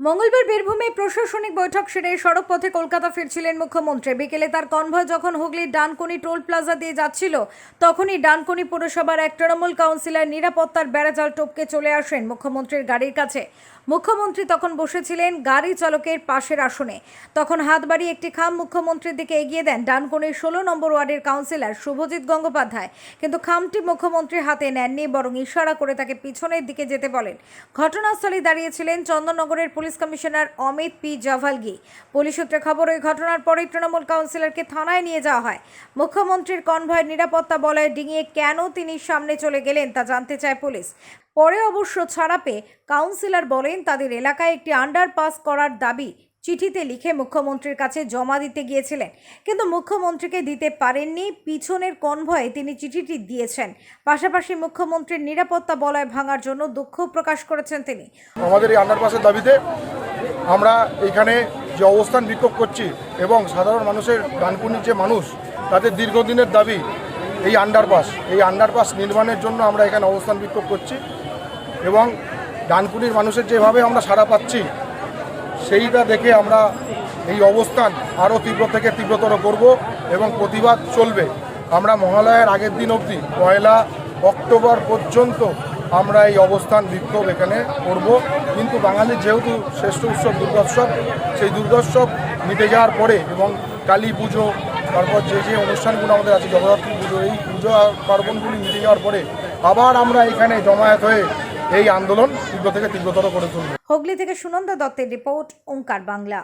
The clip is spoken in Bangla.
মঙ্গলবার বীরভূমে প্রশাসনিক বৈঠক সেরে সড়ক পথে কলকাতা ফিরছিলেন মুখ্যমন্ত্রী। বিকেলে তার কনভয় যখন হুগলির ডানকুনি টোল প্লাজা দিয়ে যাচ্ছিল, তখনই ডানকুনি পুরসভার এক তৃণমূল কাউন্সিলর নিরাপত্তার বেড়াজাল টপকে চলে আসেন মুখ্যমন্ত্রীর গাড়ির কাছে। মুখ্যমন্ত্রী তখন বসেছিলেন গাড়ি চালকের পাশের আসনে। তখন হাত বাড়িয়ে একটি খাম মুখ্যমন্ত্রীর দিকে এগিয়ে দেন ডানকুনির ষোলো নম্বর ওয়ার্ডের কাউন্সিলর শুভজিৎ গঙ্গোপাধ্যায়। কিন্তু খামটি মুখ্যমন্ত্রীর হাতে নেননি, বরং ইশারা করে তাকে পিছনের দিকে যেতে বলেন। ঘটনাস্থলে দাঁড়িয়েছিলেন চন্দননগরের police commissioner Amit P Javalgi. Police সূত্রে খবর, ওই ঘটনার পরেই তৃণমূল কাউন্সিলরকে থানায় নিয়ে যাওয়া হয়। মুখ্যমন্ত্রীর কনভয়ের নিরাপত্তা বলয় ডিঙিয়ে কেন তিনি সামনে চলে গেলেন তা জানতে চায় পুলিশ। পরে অবশ্য ছাড়া পেয়ে কাউন্সিলর বলেন, তাদের এলাকায় একটি আন্ডারপাস করার দাবি চিঠিতে লিখে মুখ্যমন্ত্রীর কাছে জমা দিতে গিয়েছিলেন। কিন্তু মুখ্যমন্ত্রীকে দিতে পারেননি, পিছনের কনভয়ে তিনি চিঠিটি দিয়েছেন। পাশাপাশি মুখ্যমন্ত্রীর নিরাপত্তা বলয় ভাঙার জন্য দুঃখ প্রকাশ করেছেন তিনি। আমাদের এই আন্ডারপাসের দাবিতে আমরা এখানে যে অবস্থান বিক্ষোভ করছি এবং সাধারণ মানুষের ডানকুনির যে মানুষ, তাদের দীর্ঘদিনের দাবি এই আন্ডারপাস এই আন্ডারপাস নির্মাণের জন্য আমরা এখানে অবস্থান বিক্ষোভ করছি। এবং ডানকুনির মানুষের যেভাবে আমরা সাড়া পাচ্ছি, সেইটা দেখে আমরা এই অবস্থান আরও তীব্র থেকে তীব্রতর করব এবং প্রতিবাদ চলবে। আমরা মহালয়ার আগের দিন অবধি, পয়লা অক্টোবর পর্যন্ত আমরা এই অবস্থান বিক্ষোভ এখানে করব। কিন্তু বাঙালির যেহেতু শ্রেষ্ঠ উৎসব দুর্গোৎসব, সেই দুর্গোৎসব মিটে যাওয়ার পরে এবং কালী পুজো, তারপর যে যে অনুষ্ঠানগুলো আমাদের আছে, জগদ্ধাত্রী পুজো, এই পুজো পার্বণগুলি মিটে যাওয়ার পরে আবার আমরা এখানে জমায়েত হয়ে এই আন্দোলন তীব্র থেকে তীব্রতর করে তুলবে হুগলি থেকে সুনন্দা দত্তের রিপোর্ট ওঙ্কার বাংলা।